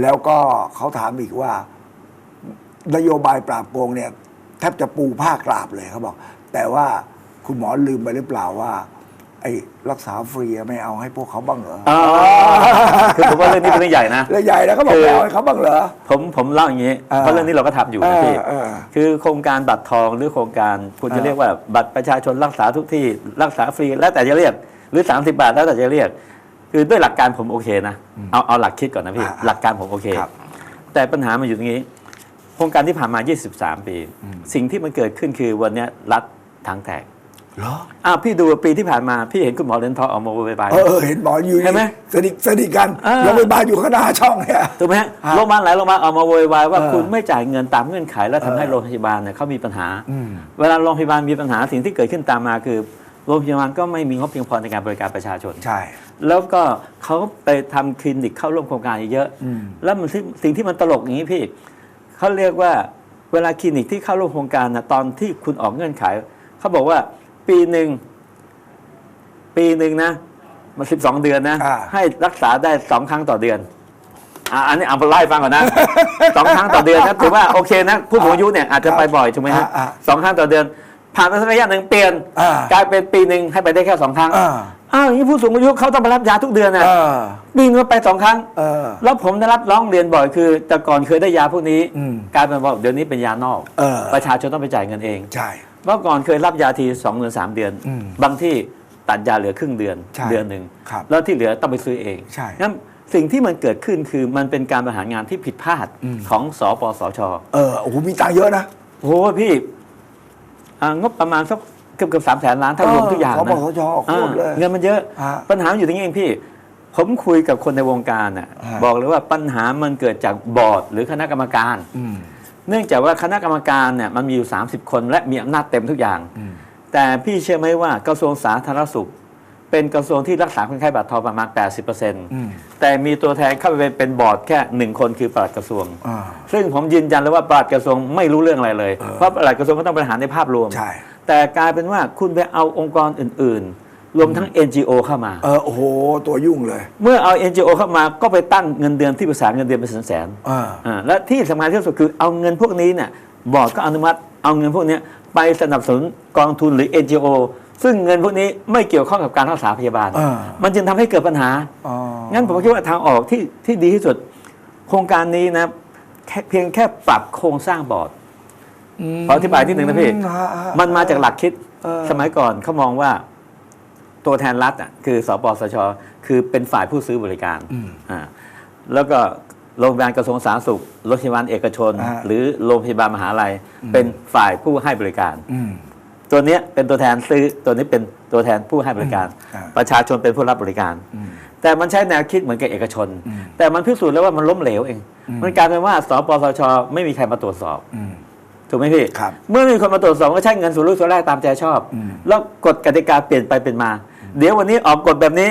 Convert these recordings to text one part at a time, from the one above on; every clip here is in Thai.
แล้วก็เขาถามอีกว่า นโยบายปราบโกงเนี่ยแทบจะปูผ้ากราบเลยเขาบอก แต่ว่าคุณหมอลืมไปหรือเปล่าว่า ไอ้รักษาฟรีไม่เอาให้พวกเขาบ้างเหรออ๋อคือผมว่าเรื่องนี้เป็นเรื่องใหญ่นะแล้วใหญ่แล้วเขาบอกคือไม่เอาให้เขาบ้างเหรอผมผมเล่าอย่างนี้อ่าเพราะเรื่องนี้เราก็ทำอยู่นะพี่เออเออคือโครงการบัตรทองหรือโครงการคุณจะอ่าเรียกว่าบัตรประชาชนรักษาทุกที่รักษาฟรีแล้วแต่จะเรียกหรือ 30 บาทแล้วแต่จะเรียก คือด้วยหลักการผมโอเคนะเอาเอาหลักคิดก่อนนะพี่อ่าหลักการผมโอเคครับแต่ปัญหามันอยู่ตรงนี้ โครงการที่ผ่านมา 23 ปี สิ่งที่มันเกิดขึ้นคือวันเนี้ยรัฐทางแตกเหรออ้าวพี่ดูปีที่ผ่านมาพี่เห็นคุณหมอเรนทองออกมาโวยวายเออเออเห็นหมออยู่เห็นไหมสนิทสนิทกันอ่าโรงพยาบาลอยู่ข้างหน้าช่องเนี่ยถูกไหมฮะฮะโรงพยาบาลหลายโรงพยาบาลออกมาโวยวายว่าเออคุณไม่จ่ายเงินตามเงื่อนไขแล้วทำให้เออโรงพยาบาลเนี่ยเขามีปัญหาอืมเวลาโรงพยาบาลมีปัญหาสิ่งที่เกิดขึ้นตามมาคือ โรงพยาบาลก็ไม่มีงบเพียงพอในการบริการประชาชน ใช่ แล้วก็เขาไปทำคลินิกเข้าร่วมโครงการเยอะอืมแล้วมันสิ่งสิ่งที่มันตลกอย่างนี้พี่เขาเรียกว่าเวลาคลินิกที่เข้าร่วมโครงการนะตอนที่คุณออกเงื่อนไขเขาบอกว่าปีหนึ่งปีหนึ่งนะมาสิบสองเดือนนะอ่าให้รักษาได้สองครั้งต่อเดือนอะอันนี้เอาไปไล่ฟังก่อนนะสองครั้งต่อเดือนนะถือว่าโอเคนะผู้สูงอายุเนี่ยอาจจะไปบ่อยถูกไหมฮะอ่าสองครั้งต่อเดือน ผ่านไปสักระยะหนึ่งเปลี่ยนอ่ากลายเป็นปีหนึ่งให้ไปได้แค่สองครั้งอ่าอ้าวอย่างนี้ผู้สูงอายุเขาต้องไปรับยาทุกเดือนนะเออปีนึงก็ไปสองครั้ง เออ แล้วผมได้รับร้องเรียนบ่อยคือ แต่ก่อนเคยได้ยาพวกนี้อืมกลายเป็นว่าเดี๋ยวนี้เป็นยานอก เออ ประชาชนต้องไปจ่ายเงินเองใช่ เมื่อก่อนเคยรับยาทีสองเดือนสามเดือน อืมบางที่ตัดยาเหลือครึ่งเดือนใช่เดือนหนึ่งครับแล้วที่เหลือต้องไปซื้อเองใช่งั้นสิ่งที่มันเกิดขึ้นคือมันเป็นการบริหารงานที่ผิดพลาดอืม ของสปสช เออโอ้โหมีตังค์เยอะนะ โอ้โหพี่อ่า งบประมาณสักเกือบเกือบสามแสนล้านถ้ารวมทุกอย่างสปนะสชโคตรเลยอ่าเงินมันเยอะฮะปัญหามันอยู่ตรงนี้เองพี่ ผมคุยกับคนในวงการน่ะฮะบอกเลยว่าปัญหามันเกิดจากบอร์ดหรือคณะกรรมการอืมเนื่องจากว่าคณะกรรมการเนี่ยมันมีอยู่ 30 คน และมีอำนาจเต็มทุกอย่างอืมแต่พี่เชื่อไหมว่ากระทรวงสาธารณสุข เป็นกระทรวงที่รักษาคนไข้บาดทองประมาณ 80%อืม แต่มีตัวแทนเข้าไปเป็นเป็นบอร์ดแค่หนึ่งคนคือปลัดกระทรวงอ่าซึ่งผมยืนยันเลยว่าปลัดกระทรวงไม่รู้เรื่องอะไรเลยเออเพราะปลัดกระทรวงก็ต้องบริหารในภาพรวมใช่แต่กลายเป็นว่าคุณไปเอาองค์กรอื่น ๆ รวมทั้ง NGO เข้ามา เออโอ้โห ตัวยุ่งเลย เมื่อเอา NGO เข้ามาก็ไปตั้งเงินเดือนที่ปรึกษาเงินเดือนเป็นแสนๆอ่าอ่าและที่สำคัญที่สุดคือเอาเงินพวกนี้เนี่ยบอร์ดก็อนุมัติเอาเงินพวกเนี้ย ไปสนับสนุนกองทุนหรือ NGO ซึ่งเงินพวกนี้ไม่เกี่ยวข้องกับการรักษาพยาบาล อ่า มันจึงทำให้เกิดปัญหา อ๋องั้นผมคิดว่าทางออกที่ที่ดีที่สุด โครงการนี้นะแค่เพียงแค่ปรับโครงสร้างบอร์ดขออธิบายนิดนึงนะพี่ ฮฮะ มันมาจากหลักคิดเออ สมัยก่อนเขามองว่าตัวแทนรัฐอะคือสปสช คือเป็นฝ่ายผู้ซื้อบริการอืมอ่าแล้วก็ โรงพยาบาลกระทรวงสาธารณสุขโรงพยาบาลเอกชน อ่า หรือโรงพยาบาลมหาลัย เป็นฝ่ายผู้ให้บริการ อืม ตัวเนี้ยเป็นตัวแทนซื้อตัวนี้เป็นตัวแทนผู้ให้บริการ อืมอ่า ประชาชนเป็นผู้รับบริการ อืม แต่มันใช้แนวคิดเหมือนกับเอกชน อืมแต่มันพิสูจน์แล้วว่ามันล้มเหลวเอง อืม มันกลายเป็นว่าสปสช ไม่มีใครมาตรวจสอบ อืม ถูกไหมพี่ ครับเมื่อมีคนมาตรวจสอบก็ใช้เงินส่วนลูกส่วนแรกตามใจชอบ อืม แล้วกฎกติกาเปลี่ยนไปเป็นมา เดี๋ยววันนี้ออกกฎแบบนี้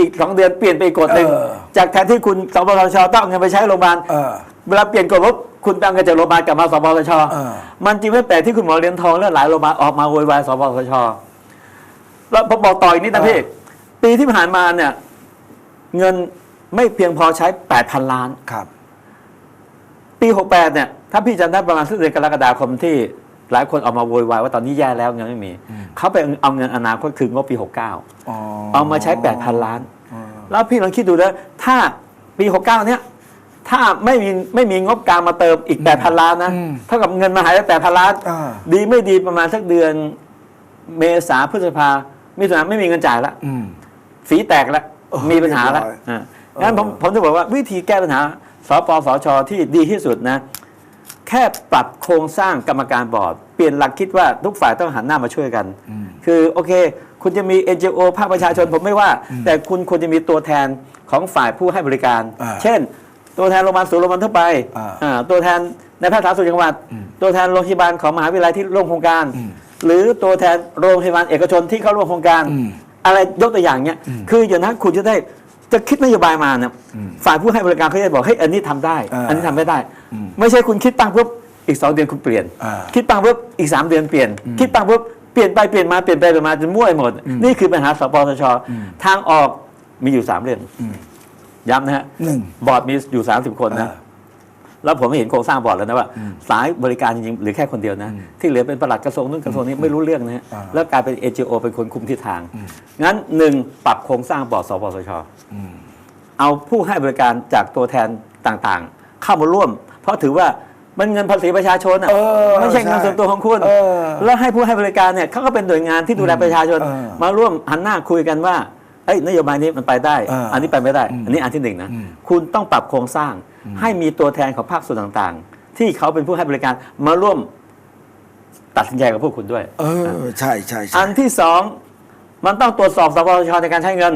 อีกสองเดือนเปลี่ยนไปอีกกฎหนึ่งเออ จากแทนที่คุณสปสชต้องเอาเงินไปใช้โรงพยาบาลเออ เวลาเปลี่ยนกฎปุ๊บคุณไปเอาเงินจากโรงพยาบาลกลับมาสปสชเออ มันจริงไม่แปลกที่คุณหมอเหรียญทองและหลายโรงพยาบาลออกมาโวยวายสปสชแล้วผมบอกต่ออีกนิดนะพี่ปีที่ผ่านมาเนี่ย เงินไม่เพียงพอใช้ 8,000 ล้าน ครับ ปี 68 เนี่ย ถ้าพี่จำได้ประมาณสักเดือนกรกฎาคมที่หลายคนออกมาโวยวายว่าตอนนี้แย่แล้วเงินไม่มีอืมเขาไปเอาเงินอนาคตคืองบปี 69 อ๋อเอามาใช้ 8,000 ล้านอ๋อ แล้วพี่ลองคิดดูนะถ้าปี69เนี่ยถ้าไม่มีไม่มีงบกลางมาเติมอีก8,000ล้านนะอืมเท่ากับเงินมาหายไป8,000ล้านอ่าดีไม่ดีประมาณสักเดือนเมษาพฤษภามิถุนาไม่มีเงินจ่ายละอืมสีแตกแล้วเออมีปัญหาแล้วเรียบร้อยอ่างั้นผมผมจะบอกว่าวิธีแก้ปัญหาสปสชที่ดีที่สุดนะ แค่ปรับโครงสร้างกรรมการบอร์ด เปลี่ยนหลักคิดว่าทุกฝ่ายต้องหันหน้ามาช่วยกันอืมคือโอเค คุณจะมี NGO ภาคประชาชนผมไม่ว่า แต่คุณควรจะมีตัวแทนของฝ่ายผู้ให้บริการอ่าเช่น ตัวแทนโรงพยาบาลศูนย์โรงพยาบาลทั่วไปอ่าอ่าตัวแทนในแพทย์สาธารณสุขจังหวัดอืมตัวแทนโรงพยาบาลของมหาวิทยาลัยที่ร่วมโครงการอืมหรือตัวแทนโรงพยาบาลเอกชนที่เข้าร่วมโครงการอืมอะไรยกตัวอย่างเนี้ยอืมคืออย่างนั้นคุณจะได้จะคิดนโยบายมาเนี่ยอืมฝ่ายผู้ให้บริการเขาจะบอกเฮ้ยอันนี้ทำได้อ่าอันนี้ทำไม่ได้อืม ไม่ใช่คุณคิดตั้งปุ๊บอีกสองเดือนคุณเปลี่ยน อ่า คิดตั้งปุ๊บอีกสามเดือนเปลี่ยน คิดตั้งปุ๊บเปลี่ยนไปเปลี่ยนมาเปลี่ยนไปเปลี่ยนมาจนมั่วไปหมดอืมนี่คือปัญหาสปสชอืมทางออกมีอยู่สามเรื่องอืมย้ำนะฮะหนึ่ง บอร์ดมีอยู่30คนนะอ่าแล้วผมเห็นโครงสร้างบอร์ดแล้วนะว่า สายบริการจริงๆเหรือแค่คนเดียวนะ ที่เหลือเป็นประหลัดกระทรวงนู้นกระทรวงนี้ไม่รู้เรื่องนะฮะอ่า แล้วกลายเป็น NGO เป็นคนคุมทิศทาง งั้นหนึ่งปรับโครงสร้างบอร์ดสปสช เอาผู้ให้บริการจากตัวแทนต่างๆ เข้ามาร่วมเพ ราะถือว่ามันเงินภาษีประชาชนอะเออไม่ใช่เงินใช่ส่วนตัวของคุณเออแล้วให้ผู้ให้บริการเนี่ยเขาก็เป็นหน่วยงานที่ดูแลประชาชนเออมาร่วมหันหน้าคุยกันว่าเอ้ยนโยบายนี้มันไปได้เอออัอันนี้ไปไม่ได้ อันนี้อันที่หนึ่งนะ คุณต้องปรับโครงสร้าง ให้มีตัวแทนของภาคส่วนต่างๆ ที่เขาเป็นผู้ให้บริการมาร่วมตัดสินใจกับพวกคุณด้วย เออ ใช่ใช่ใช่อันที่สองมันต้องตรวจสอบสปสชในการใช้เงิน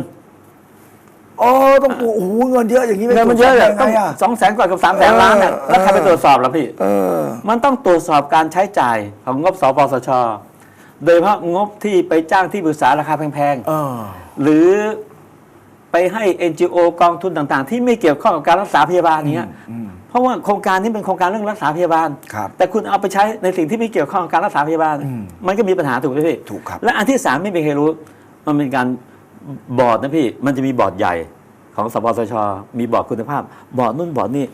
อ๋อต้องโอ้โหเงินเยอะอย่างนี้ไม่เงินมันเยอะตรวจเลยสบต้องไงอะสองแสนกว่ากับสามแสนล้านเนี่ยเออแล้วใครไปตรวจสอบล่ะพี่เออมันต้องตรวจสอบการใช้จ่ายของงบสปสช โดยเฉพาะงบที่ไปจ้างที่ปรึกษาราคาแพงเออๆหรือไปให้ NGO กองทุนต่างๆ ที่ไม่เกี่ยวข้องกับการรักษาพยาบาลเนี้ยอืมเพราะว่าโครงการนี้เป็นโครงการเรื่องรักษาพยาบาลครับแต่คุณเอาไปใช้ในสิ่งที่ไม่เกี่ยวข้องกับการรักษาพยาบาลอืมมันก็มีปัญหาถูกไหมพี่ถูกครับและอันที่สามไม่มีใครรู้ มันเป็นการ บอร์ดนะพี่มันจะมีบอร์ดใหญ่ของสปสช มีบอร์ดคุณภาพ บอร์ดนู่นบอร์ดนี่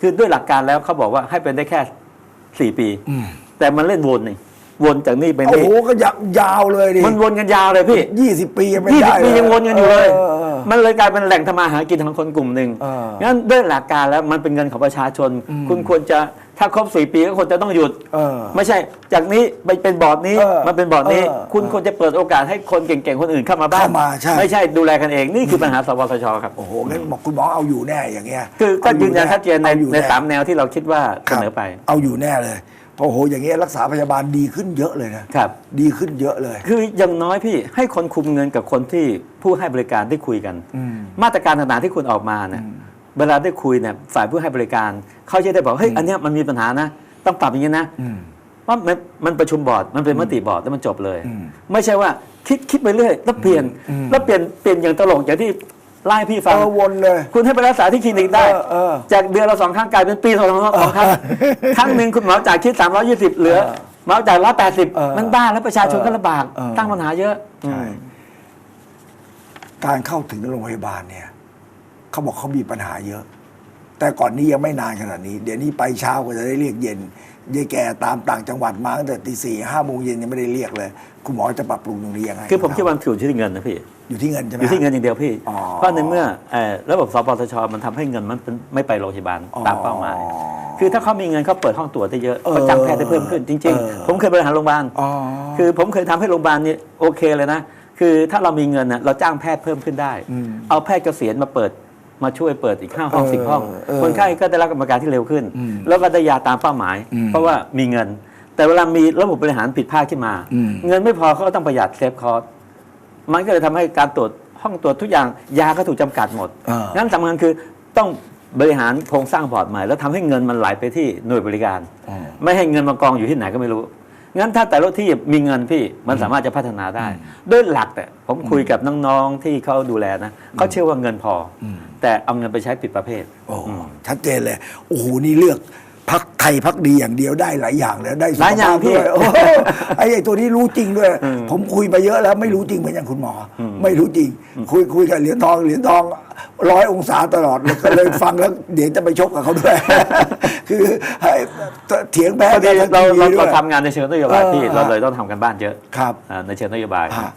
คือด้วยหลักการแล้วเขาบอกว่าให้เป็นได้แค่สี่ปีอืมแต่มันเล่นวนนี่วนจากนี่ไปโอ้นี่โหก็ยาวยาวเลยดิมันวนกันยาวเลยพี่ยี่สิบปียังไม่ยี่ได้สิบปียังวนกันอยู่เลยออออ มันเลยกลายเป็นแหล่งทำมาหากินของคนกลุ่มหนึ่งเอองั้นด้วยหลักการแล้วมันเป็นเงินของประชาชนอืมคุณควรจะ ถ้าครบสี่ปีก็ควรจะต้องหยุด เออ ไม่ใช่ จากนี้ไปเป็นบอร์ดนี้เออมันเป็นบอร์ดนี้ เออคุณควรจะเปิดโอกาสให้คนเก่งๆ คนอื่นเข้ามาบ้างเข้ามาใช่ ไม่ใช่ดูแลกันเองนี่คือปัญหาสปสชครับ โอ้โหงั้นบอกคุณหมอเอาอยู่แน่อย่างเงี้ยคือก็ยืนยันชัดเจนในอาอยู่ในแสามแนวที่เราคิดว่าเสครับนอไปเอาอยู่แน่เลยเพราะโอ้โหอย่างเงี้ยรักษาพยาบาลดีขึ้นเยอะเลยนะครับ ดีขึ้นเยอะเลย คืออย่างน้อยพี่ให้คนคุมเงินกับคนที่ผู้ให้บริการได้คุยกัน อืม มาตรการต่างๆที่คุณออกมาเนี่ย เวลาได้คุยเนี่ยฝ่ายผู้ให้บริการเขาจะได้บอกเฮ้ยอันเนี้ยมันมีปัญหานะ ต้องปรับอย่างนี้นะอืมว่ามันมันประชุมบอร์ดมันเป็นมติบอร์ดแล้วมันจบเลยอืมไม่ใช่ว่าคิดคิดไปเรื่อยแล้วเปลี่ยนอืมแล้วเปลี่ยนเปลี่ยนอย่างตลกอย่างที่ไล่พี่ฟัเองอวนเลย คุณให้ไปรักษาที่คลินิกได้เออเออจากเดือนละสองครั้งกลายเป็นปีสองครั้งสองครั้งครั้งหนึ่งคุณหมอจ่ายคิดสามร้อยี่สิบเหลือเออหมอจ่ายร้อยแปดสิบเออมันบ้าแล้วประชาชนเออก็ลำบากเออตั้งปัญหาเยอะใช่การเข้าถึงโรงพยาบาลเนี่ย เขาบอกเขามีปัญหาเยอะ แต่ก่อนนี้ยังไม่นานขนาดนี้ เดี๋ยวนี้ไปเช้าก็จะได้เรียกเย็นยายแก่ตามต่างจังหวัดมาตั้งแต่ตีสี่ห้าโมงเย็นยังไม่ได้เรียกเลย คุณหมอจะปรับปรุงตรงนี้ยังไงคือผมคิดว่ามันถือที่เงินนะพี่ อยู่ที่เงินใช่ไหมอยู่ที่เงินอย่างเดียวพี่อ๋อเพราะในเมื่อเอ่อระบบสปสชมันทำให้เงินมันเป็นไม่ไปโรงพยาบาลอ๋อตามเป้าหมายคือถ้าเขามีเงินเขาเปิดห้องตรวจได้เยอะเออเขาจ้างแพทย์ได้เพิ่มขึ้นจริงเออๆผมเคยบริหารโรงพยาบาลอ๋อคือผมเคยทำให้โรงพยาบาลนี่โอเคเลยนะคือถ้าเรามีเงินนะเราจ้างแพทย์เพิ่มขึ้นได้อืมเอาแพทย์เกษียณมาเปิด มาช่วยเปิดอีกห้าห้องเออสิบห้องเออคนไข้ก็ได้รับกรรมการที่เร็วขึ้นอืมแล้วก็ได้ยาตามเป้าหมายอืมเพราะว่ามีเงิน แต่เวลามีระบบบริหารผิดพลาดขึ้นมาอืมเงินไม่พอเขาก็ต้องประหยัดเซฟคอร์สมันก็เลยทำให้การตรวจห้องตรวจทุกอย่างยาก็ถูกจำกัดหมดอ่างั้นสำคัญคือต้องบริหารโครงสร้างบอร์ดใหม่ แล้วทำให้เงินมันไหลไปที่หน่วยบริการอ๋อไม่ให้เงินมากองอยู่ที่ไหนก็ไม่รู้ งั้นถ้าแต่ละที่มีเงินพี่มันสามารถจะพัฒนาได้ ด้วยหลักแต่ผมคุยกับน้องๆที่เขาดูแลนะเขาเชื่อว่าเงินพออมแต่เอาเงินไปใช้ผิดประเภทโอ้ชัดเจนเลยโอ้โหนี่เลือก พักไทยพักดีอย่างเดียวได้หลายอย่างแล้วได้สุขหลายอย่างภพพี่ด้วยโอ้โหไอ้ไอ้ตัวนี้รู้จริงด้วย ผมคุยมาเยอะแล้ว ไม่รู้จริงเหมือนอย่างคุณหมออไม่รู้จริง คุยคุยกับเหรียญทองเหรียญทองร้อยองศาตลอดเลยก็เลยฟังแล้วเดี๋ยวจะไปชกกับเขาด้วย คือให้เถียงแพ้พอดีกันเราทีเราด้วเราย ทำงานในเชิงนโยบายเออพี่เราเลยต้องทำกันบ้านเยอะครับ อ่าในเชิงนโยบายฮะ